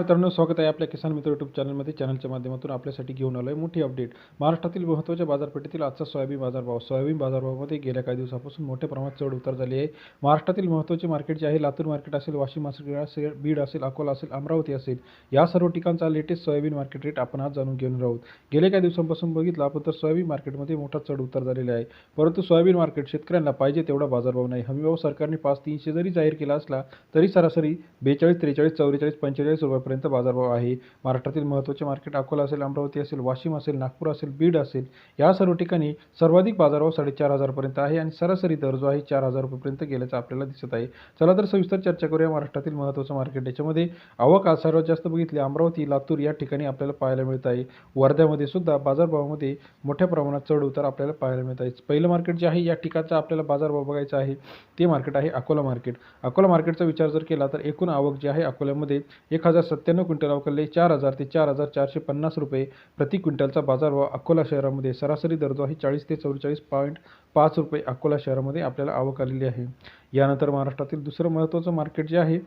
मित्रांनो स्वागत आहे आपल्या किसान मित्र यूट्यूब चॅनलमध्ये चॅनलच्या माध्यमातून आपल्यासाठी घेऊन आलो आहे मोठी अपडेट महाराष्ट्रातील महत्त्वाच्या बाजारपेठेतील आजचा सोयाबीन बाजारभाव. सोयाबीन बाजारभावामध्ये गेल्या काही दिवसापासून मोठ्या प्रमाणात चढ उतार झाली आहे. महाराष्ट्रातील महत्त्वाचे मार्केट जे आहे लातूर मार्केट असेल वाशिम मार्केट असेल बीड असेल अकोला असेल अमरावती असेल या सर्व ठिकाणचा लेटेस्ट सोयाबीन मार्केट रेट आपण आज जाणून घेऊन राहू गेल्या काही दिवसांपासून बघितलं आपण तर सोयाबीन मार्केटमध्ये मोठा चढ उतार झालेला आहे. परंतु सोयाबीन मार्केट शेतकऱ्यांना पाहिजे तेवढा बाजारभाव नाही. हमीभाव सरकारने पाच तीनशे जरी जाहीर केला असला तरी सरासरी बेचाळीस त्रेचाळीस चौवेचाळीस पंचेचाळीस रुपयापर्यंत बाजारभाव आहे. महाराष्ट्रातील महत्त्वाचे मार्केट अकोला असेल अमरावती असेल वाशिम असेल नागपूर असेल बीड असेल या सर्व ठिकाणी सर्वाधिक बाजारभाव साडेचार हजारपर्यंत आहे आणि सरासरी दर जो आहे चार हजार रुपयेपर्यंत गेल्याचं आपल्याला दिसत आहे. चला तर सविस्तर चर्चा करूया महाराष्ट्रातील महत्त्वाचं मार्केट. याच्यामध्ये आवक आज सर्वात जास्त बघितली. अमरावती लातूर या ठिकाणी आपल्याला पाहायला मिळत आहे. वर्ध्यामध्ये सुद्धा बाजारभावामध्ये मोठ्या प्रमाणात चढ उतार आपल्याला पाहायला मिळत आहे. पहिलं मार्केट जे आहे या ठिकाणचा आपल्याला बाजारभाव बघायचा आहे. ते मार्केट आहे अकोला मार्केट. अकोला मार्केटचा विचार जर केला तर एकूण आवक जी आहे अकोल्यामध्ये एक हजार सत्त्याण्णव क्विंटल अवकलले चार हजार ते चार हजार चारशे पन्नास रुपये प्रति क्विंटलचा बाजारभाव अकोला शहरामध्ये सरासरी दर आहे चाळीस ते चौवेचाळीस पॉईंट पाच रुपये अकोला शहरामध्ये आपल्याला आवक आलेली आहे. यानंतर महाराष्ट्रातील दुसरं महत्त्वाचं मार्केट जे आहे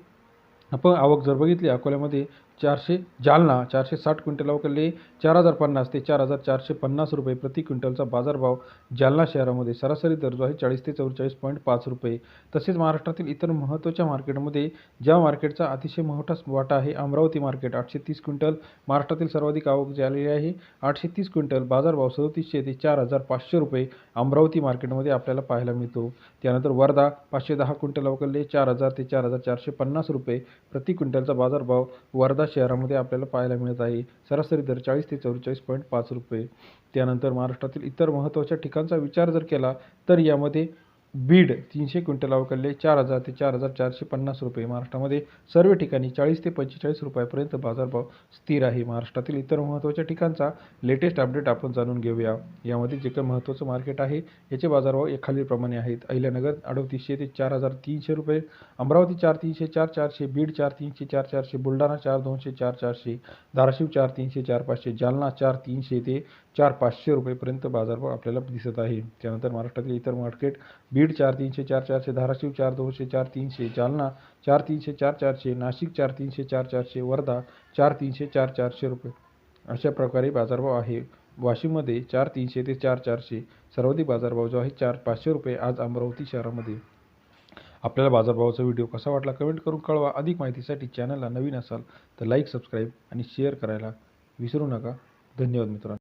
आपण आवक जर बघितली अकोल्यामध्ये चारशे जालना चारशे साठ क्विंटल अवकलले चार हजार पन्नास ते चार हजार चारशे पन्नास रुपये प्रति क्विंटलचा बाजारभाव जालना शहरामध्ये सरासरी दर जो आहे चाळीस ते चौवेचाळीस पॉईंट पाच रुपये. तसेच महाराष्ट्रातील इतर महत्त्वाच्या मार्केटमध्ये ज्या मार्केटचा अतिशय मोठा वाटा आहे अमरावती मार्केट आठशे तीस क्विंटल महाराष्ट्रातील सर्वाधिक आवक झालेली आहे आठशे तीस क्विंटल बाजारभाव सदतीसशे ते चार हजार पाचशे रुपये अमरावती मार्केटमध्ये आपल्याला पाहायला मिळतो. त्यानंतर वर्धा पाचशे दहा क्विंटल अवकलले चार हजार ते चार हजार चारशे पन्नास रुपये प्रति क्विंटलचा बाजारभाव वर्धा शहरामध्ये आपल्याला पाहायला मिळत आहे. सरासरी दर चाळीस ते चौवेचाळीस पॉईंट पाच रुपये. त्यानंतर महाराष्ट्रातील इतर महत्त्वाच्या ठिकाणचा विचार जर केला तर यामध्ये बीड तीनशे क्विंटल अवकल्ले चार हजार ते चार हजार चारशे पन्नास रुपये. महाराष्ट्रामध्ये सर्व ठिकाणी चाळीस ते पंचेचाळीस रुपयापर्यंत बाजारभाव स्थिर आहे. महाराष्ट्रातील इतर महत्त्वाच्या ठिकाणचा लेटेस्ट अपडेट आपण जाणून घेऊया. यामध्ये जे काही महत्त्वाचं मार्केट आहे याचे बाजारभाव या खालीलप्रमाणे आहेत. अहिल्यानगर अडतीसशे ते चार हजार तीनशे रुपये अमरावती चार तीनशे चार चारशे बीड चार तीनशे चार चारशे बुलढाणा चार दोनशे चार चारशे धाराशिव चार तीनशे चार पाचशे जालना चार तीनशे ते चार पाचशे रुपयेपर्यंत बाजारभाव आपल्याला दिसत आहे. त्यानंतर महाराष्ट्रातील इतर मार्केट बीड चार तीनशे चार चारशे धाराशिव चार दोनशे चार तीनशे जालना चार तीनशे चार चारशे नाशिक चार तीनशे चार चारशे वर्धा चार तीनशे चार चारशे रुपये. अशा प्रकारे बाजारभाव आहे. वाशिममध्ये चार तीनशे ते चार चारशे सर्वाधिक बाजारभाव जो आहे चार पाचशे रुपये आज अमरावती शहरामध्ये. आपल्याला बाजारभावाचा व्हिडिओ कसा वाटला कमेंट करून कळवा. अधिक माहितीसाठी चॅनलला नवीन असाल तर लाईक सबस्क्राईब आणि शेअर करायला विसरू नका. धन्यवाद मित्रांनो.